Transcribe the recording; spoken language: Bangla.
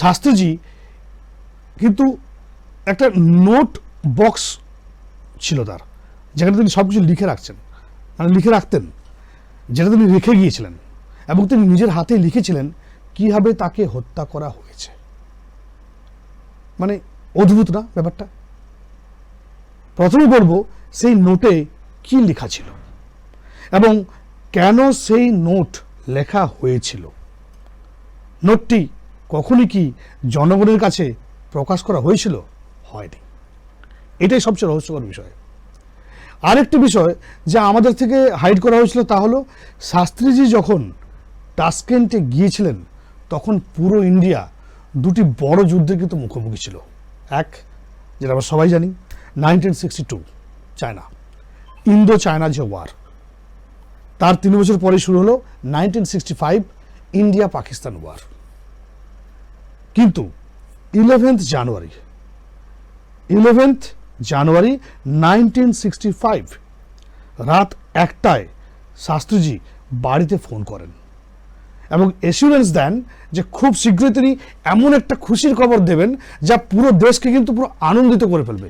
শাস্ত্রীজি কিন্তু একটা নোট বক্স ছিল তার, যেখানে তিনি সব কিছু লিখে রাখছেন। মানে লিখে রাখতেন, যেটা তিনি রেখে গিয়েছিলেন এবং তিনি নিজের হাতে লিখেছিলেন, কীভাবে তাকে হত্যা করা হয়েছে। মানে অদ্ভুত না ব্যাপারটা? প্রথমে বলব, সেই নোটে কি লেখা ছিল এবং কেন সেই নোট লেখা হয়েছিল? নোটটি কখনই কি জনগণের কাছে প্রকাশ করা হয়েছিল? হয়নি। এটাই সবচেয়ে রহস্যকর বিষয়। আরেকটি বিষয় যা আমাদের থেকে হাইড করা হয়েছিল তা হলো, শাস্ত্রীজি যখন টাস্কেন্টে গিয়েছিলেন, তখন পুরো ইন্ডিয়া দুটি বড় যুদ্ধের কিন্তু মুখোমুখি ছিল। এক, যেটা আমরা সবাই জানি nineteen sixty two China. Indo China যে ওয়ার তার তিন বছর পরে শুরু হলো nineteen sixty five India Pakistan war কিন্তু eleventh January eleventh January nineteen sixty five রাত একটায় শাস্ত্রীজি বাড়িতে ফোন করেন এবং এসিউরেন্স দেন যে খুব শীঘ্রই তিনি এমন একটা খুশির খবর দেবেন যা পুরো দেশকে কিন্তু পুরো আনন্দিত করে ফেলবে।